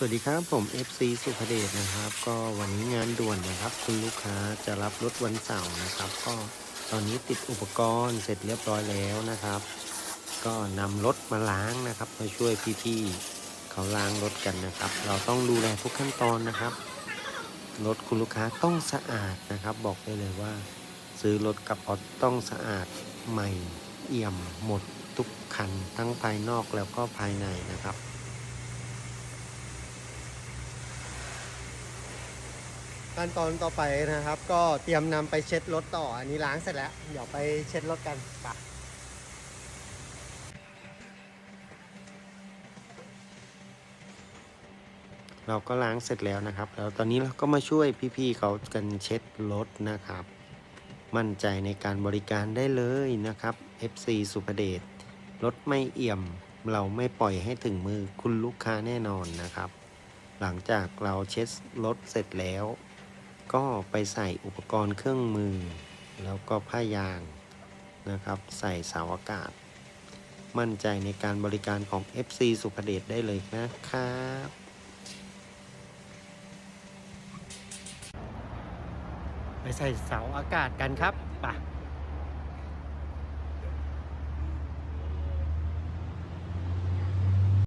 สวัสดีครับผม FC สุภเดชนะครับ ก็วันนี้งานด่วนนะครับ คุณลูกค้าจะรับรถวันเสาร์นะครับ ก็ตอนนี้ติดอุปกรณ์เสร็จเรียบร้อยแล้วนะครับ ก็นำรถมาล้างนะครับมาช่วยพี่ๆเขาล้างรถกันนะครับ เราต้องดูแลทุกขั้นตอนนะครับรถคุณลูกค้าต้องสะอาดนะครับ บอกได้เลยว่า ซื้อรถกับออตต้องสะอาดใหม่เอี่ยมหมดทุกคันทั้งภายนอกแล้วก็ภายในนะครับ ขั้นตอนต่อไปนะครับ ก็เตรียมนำไปเช็ดรถต่อ อันนี้ล้างเสร็จแล้ว เดี๋ยวไปเช็ดรถกันไปะเราก็ล้างเสร็จแล้วนะครับ แล้วตอนนี้เราก็มาช่วยพี่ๆเขากันเช็ดรถนะครับ มั่นใจในการบริการได้เลยนะครับ FC สุภเดชรถไม่เอี่ยม เราไม่ปล่อยให้ถึงมือคุณลูกค้าแน่นอนนะครับ หลังจากเราเช็ดรถเสร็จแล้ว ก็ไปใส่อุปกรณ์เครื่องมือ แล้วก็ผ้ายางนะครับ ใส่เสาอากาศ มั่นใจในการบริการของ FC สุภเดชได้เลยนะครับไปใส่เสาอากาศกันครับไปะ